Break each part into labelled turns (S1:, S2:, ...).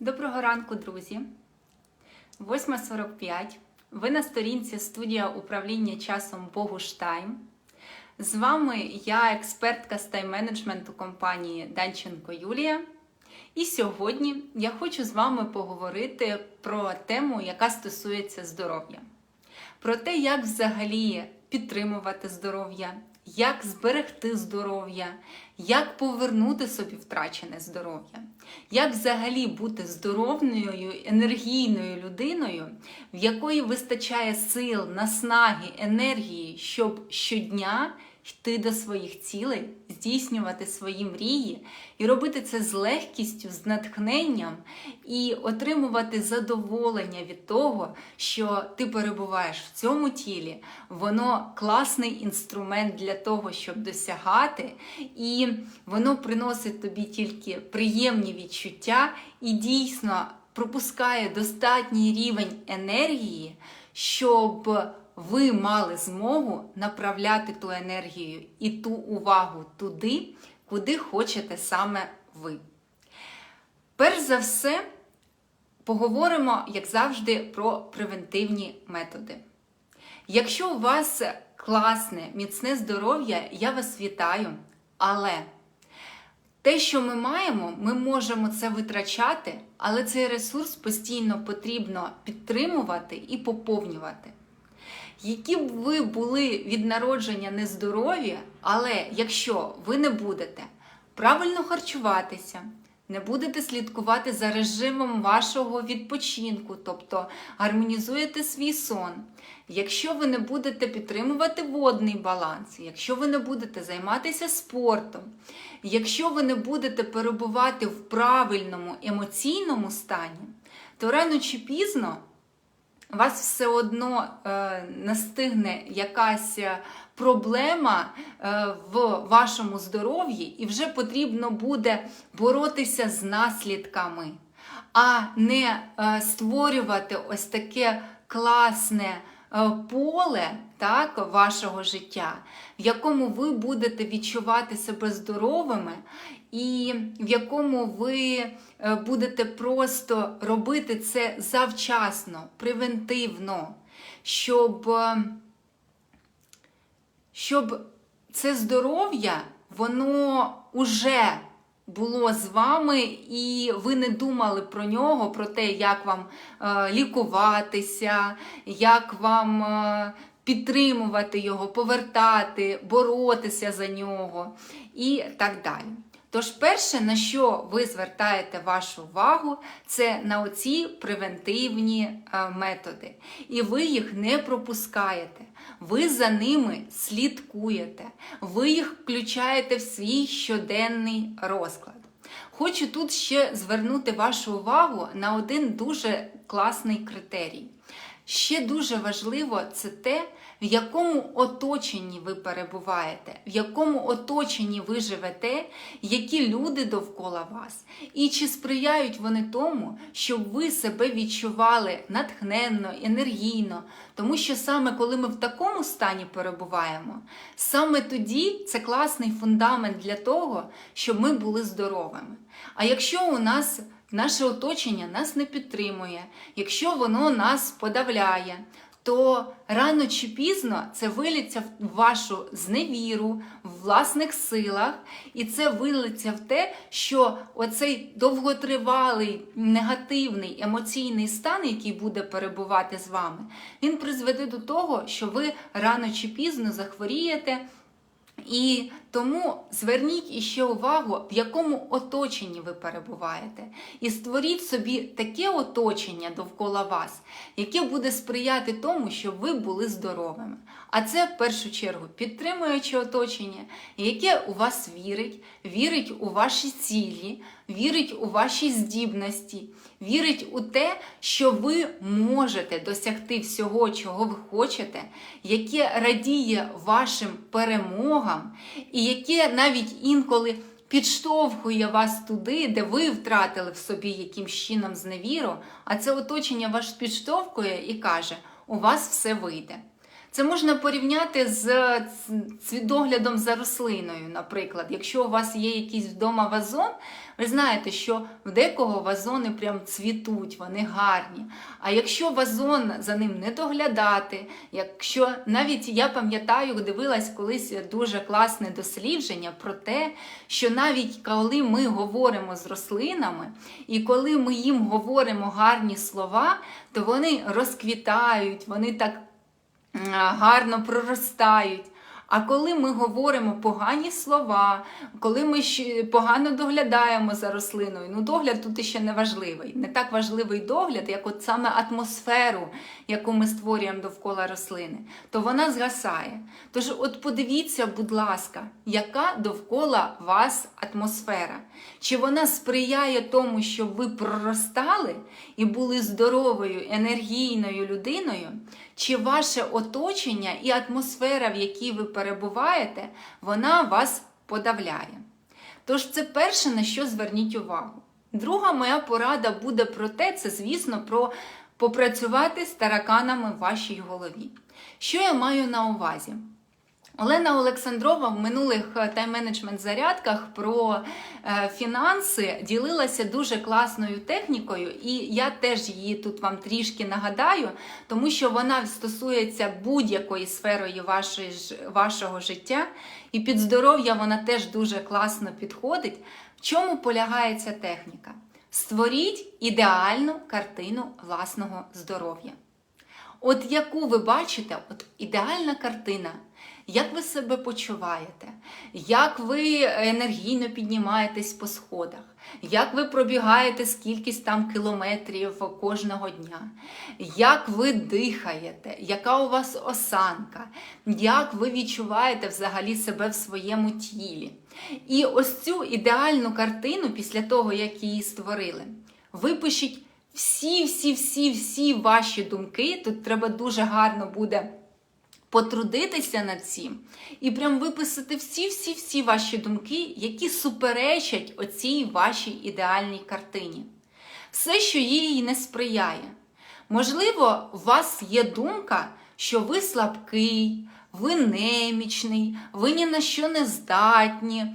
S1: Доброго ранку, друзі! 8.45. Ви на сторінці студія управління часом Богуштайм. З вами я, експертка з тайм-менеджменту компанії Данченко Юлія. І сьогодні я хочу з вами поговорити про тему, яка стосується здоров'я. Про те, як взагалі підтримувати здоров'я, як зберегти здоров'я, як повернути собі втрачене здоров'я, як взагалі бути здоровною, енергійною людиною, в якої вистачає сил, наснаги, енергії, щоб щодня йти до своїх цілей, здійснювати свої мрії і робити це з легкістю, з натхненням і отримувати задоволення від того, що ти перебуваєш в цьому тілі. Воно класний інструмент для того, щоб досягати, і воно приносить тобі тільки приємні відчуття і дійсно пропускає достатній рівень енергії, щоб ви мали змогу направляти ту енергію і ту увагу туди, куди хочете саме ви. Перш за все, поговоримо, як завжди, про превентивні методи. Якщо у вас класне, міцне здоров'я, я вас вітаю, але те, що ми маємо, ми можемо це витрачати, але цей ресурс постійно потрібно підтримувати і поповнювати. Які б ви були від народження нездорові, але якщо ви не будете правильно харчуватися, не будете слідкувати за режимом вашого відпочинку, тобто гармонізуєте свій сон, якщо ви не будете підтримувати водний баланс, якщо ви не будете займатися спортом, якщо ви не будете перебувати в правильному емоційному стані, то рано чи пізно вас все одно е, настигне якась проблема е, в вашому здоров'ї, і вже потрібно буде боротися з наслідками, а не е, створювати ось таке класне е, поле так, вашого життя, в якому ви будете відчувати себе здоровими. І в якому ви е, будете просто робити це завчасно, превентивно, щоб, е, щоб це здоров'я, воно уже було з вами, і ви не думали про нього, про те, як вам е, лікуватися, як вам підтримувати його, повертати, боротися за нього і так далі. Тож, перше, на що ви звертаєте вашу увагу, це на оці превентивні методи. І ви їх не пропускаєте. Ви за ними слідкуєте, ви їх включаєте в свій щоденний розклад. Хочу тут ще звернути вашу увагу на один дуже класний критерій. Ще дуже важливо це те, в якому оточенні ви перебуваєте, в якому оточенні ви живете, які люди довкола вас, і чи сприяють вони тому, щоб ви себе відчували натхненно, енергійно. Тому що саме коли ми в такому стані перебуваємо, саме тоді це класний фундамент для того, щоб ми були здоровими. А якщо у нас наше оточення нас не підтримує, якщо воно нас подавляє, то рано чи пізно це виліться в вашу зневіру, в власних силах, і це вилиться в те, що оцей довготривалий негативний емоційний стан, який буде перебувати з вами, він призведе до того, що ви рано чи пізно захворієте. І тому зверніть іще увагу, в якому оточенні ви перебуваєте. І створіть собі таке оточення довкола вас, яке буде сприяти тому, щоб ви були здоровими. А це в першу чергу підтримуюче оточення, яке у вас вірить, вірить у ваші цілі, вірить у ваші здібності, вірить у те, що ви можете досягти всього, чого ви хочете, яке радіє вашим перемогам, і яке навіть інколи підштовхує вас туди, де ви втратили в собі якимсь чином зневіру, а це оточення вас підштовхує і каже: у вас все вийде. Це можна порівняти з ц- доглядом за рослиною, наприклад. Якщо у вас є якийсь вдома вазон, ви знаєте, що в декого вазони прям цвітуть, вони гарні. А якщо вазон за ним не доглядати, якщо навіть я пам'ятаю, дивилась колись дуже класне дослідження про те, що навіть коли ми говоримо з рослинами, і коли ми їм говоримо гарні слова, то вони розквітають, вони так гарно проростають. А коли ми говоримо погані слова, коли ми погано доглядаємо за рослиною, ну догляд тут ще не важливий. Не так важливий догляд, як от саме атмосферу, яку ми створюємо довкола рослини, то вона згасає. Тож, от подивіться, будь ласка, яка довкола вас атмосфера? Чи вона сприяє тому, щоб ви проростали і були здоровою, енергійною людиною? Чи ваше оточення і атмосфера, в якій ви перебуваєте, вона вас подавляє? Тож це перше, на що зверніть увагу. Друга моя порада буде про те, це, звісно, про попрацювати з тараканами в вашій голові. Що я маю на увазі? Олена Олександрова в минулих е, тайм-менеджмент зарядках про е, фінанси ділилася дуже класною технікою, і я теж її тут вам трішки нагадаю, тому що вона стосується будь-якої сфери вашої, вашого життя, і під здоров'я вона теж дуже класно підходить. В чому полягає ця техніка? Створіть ідеальну картину власного здоров'я. От яку ви бачите, от ідеальна картина, як ви себе почуваєте, як ви енергійно піднімаєтесь по сходах, як ви пробігаєте скількись там кілометрів кожного дня, як ви дихаєте, яка у вас осанка, як ви відчуваєте взагалі себе в своєму тілі. І ось цю ідеальну картину, після того, як її створили, випишіть всі, всі, всі, всі ваші думки. Тут треба дуже гарно буде потрудитися над цим і прям виписати всі-всі-всі ваші думки, які суперечать оцій вашій ідеальній картині. Все, що їй не сприяє. Можливо, у вас є думка, що ви слабкий, ви немічний, ви ні на що не здатні.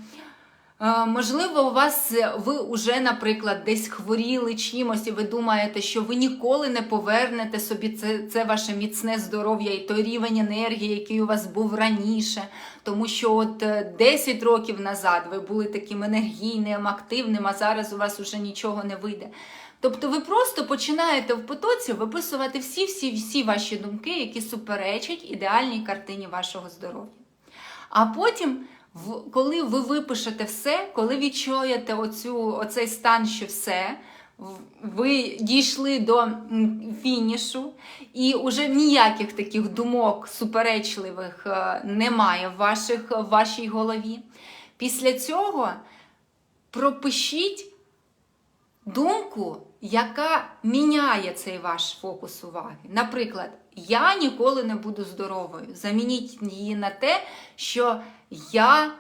S1: Е, Можливо, у вас е, ви вже, наприклад, десь хворіли чимось, і ви думаєте, що ви ніколи не повернете собі це, це ваше міцне здоров'я і той рівень енергії, який у вас був раніше. Тому що от е, 10 років назад ви були таким енергійним, активним, а зараз у вас уже нічого не вийде. Тобто ви просто починаєте в потоці виписувати всі-всі-всі ваші думки, які суперечать ідеальній картині вашого здоров'я. А потім, коли ви випишете все, коли відчуєте оцю, оцей стан, що все, ви дійшли до фінішу, і вже ніяких таких думок суперечливих е, немає в, ваших, в вашій голові. Після цього пропишіть думку, яка міняє цей ваш фокус уваги. Наприклад, я ніколи не буду здоровою. Замініть її на те, що я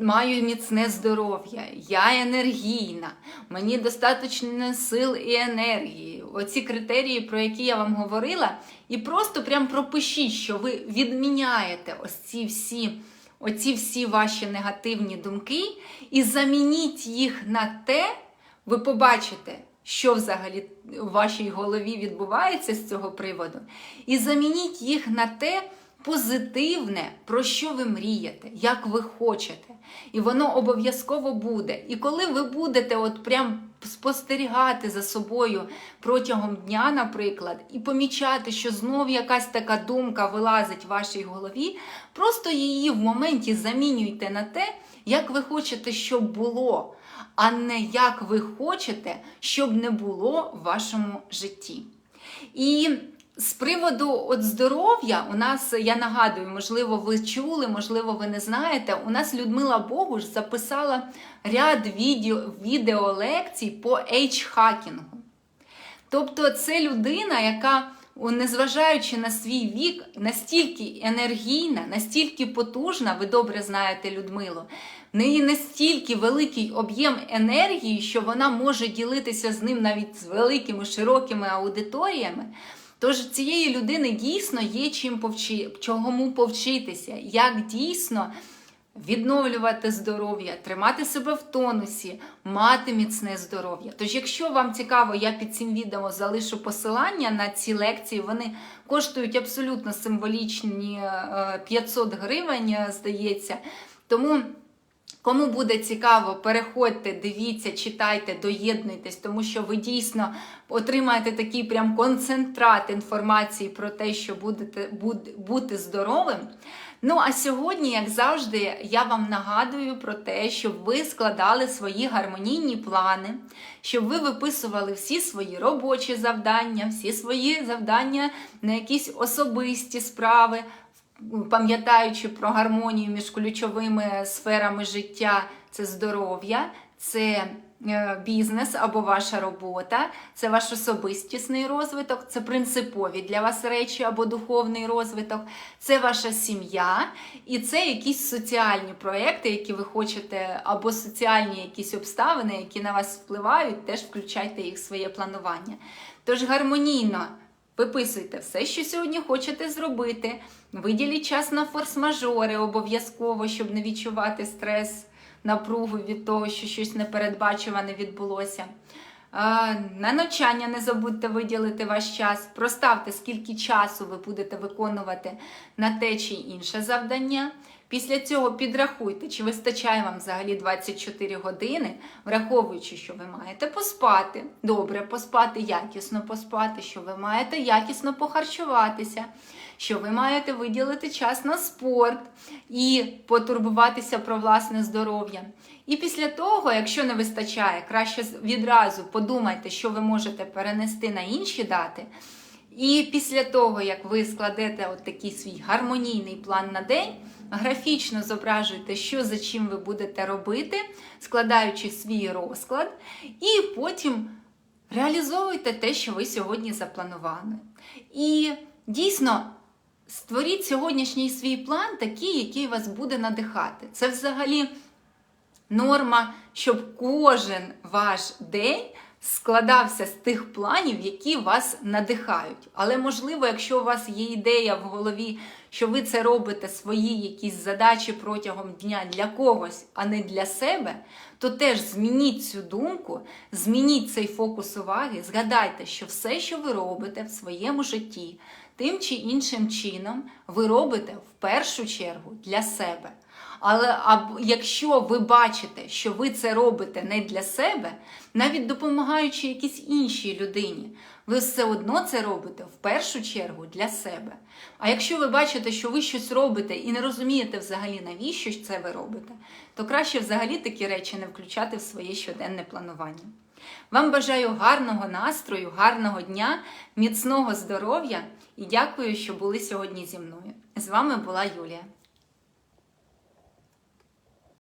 S1: маю міцне здоров'я, я енергійна, мені достатньо сил і енергії. Оці критерії, про які я вам говорила, і просто прям пропишіть, що ви відміняєте ось ці всі. Оці всі ваші негативні думки, і замініть їх на те, ви побачите, що взагалі у вашій голові відбувається з цього приводу, і замініть їх на те позитивне, про що ви мрієте, як ви хочете. І воно обов'язково буде. І коли ви будете от прям спостерігати за собою протягом дня, наприклад, і помічати, що знов якась така думка вилазить в вашій голові, просто її в моменті замінюйте на те, як ви хочете, щоб було, а не як ви хочете, щоб не було в вашому житті. І з приводу от здоров'я, у нас, я нагадую, можливо, ви чули, можливо, ви не знаєте, у нас Людмила Богуш записала ряд відео, відеолекцій по ейдж-хакінгу. Тобто це людина, яка, незважаючи на свій вік, настільки енергійна, настільки потужна, ви добре знаєте Людмилу, в неї настільки великий об'єм енергії, що вона може ділитися з ним навіть з великими широкими аудиторіями. Тож цієї людини дійсно є чим повчи, чому повчитися, як дійсно відновлювати здоров'я, тримати себе в тонусі, мати міцне здоров'я. Тож, якщо вам цікаво, я під цим відео залишу посилання на ці лекції, вони коштують абсолютно символічні е, 500 гривень, е, здається. Тому. Кому буде цікаво, переходьте, дивіться, читайте, доєднуйтесь, тому що ви дійсно отримаєте такий прям концентрат інформації про те, що будете буд- бути здоровим. Ну а сьогодні, як завжди, я вам нагадую про те, щоб ви складали свої гармонійні плани, щоб ви виписували всі свої робочі завдання, всі свої завдання на якісь особисті справи пам'ятаючи про гармонію між ключовими сферами життя, це здоров'я, це е, бізнес або ваша робота, це ваш особистісний розвиток, це принципові для вас речі або духовний розвиток, це ваша сім'я, і це якісь соціальні проекти, які ви хочете, або соціальні якісь обставини, які на вас впливають, теж включайте їх в своє планування. Тож гармонійно. Виписуйте все, що сьогодні хочете зробити. Виділіть час на форс-мажори обов'язково, щоб не відчувати стрес, напругу від того, що щось непередбачуване відбулося. На навчання не забудьте виділити ваш час. Проставте, скільки часу ви будете виконувати на те чи інше завдання. Після цього підрахуйте, чи вистачає вам взагалі 24 години, враховуючи, що ви маєте поспати, добре поспати, якісно поспати, що ви маєте якісно похарчуватися, що ви маєте виділити час на спорт і потурбуватися про власне здоров'я. І після того, якщо не вистачає, краще відразу подумайте, що ви можете перенести на інші дати. І після того, як ви складете от такий свій гармонійний план на день, графічно зображуйте, що за чим ви будете робити, складаючи свій розклад, і потім реалізовуйте те, що ви сьогодні запланували. І дійсно. Створіть сьогоднішній свій план такий, який вас буде надихати. Це взагалі норма, щоб кожен ваш день складався з тих планів, які вас надихають. Але можливо, якщо у вас є ідея в голові, що ви це робите свої якісь задачі протягом дня для когось, а не для себе, то теж змініть цю думку, змініть цей фокус уваги, згадайте, що все, що ви робите в своєму житті, тим чи іншим чином, ви робите в першу чергу для себе. Але якщо ви бачите, що ви це робите не для себе, навіть допомагаючи якійсь іншій людині, ви все одно це робите в першу чергу для себе. А якщо ви бачите, що ви щось робите і не розумієте взагалі, навіщо це ви робите, то краще взагалі такі речі не включати в своє щоденне планування. Вам бажаю гарного настрою, гарного дня, міцного здоров'я і дякую, що були сьогодні зі мною. З вами була Юлія.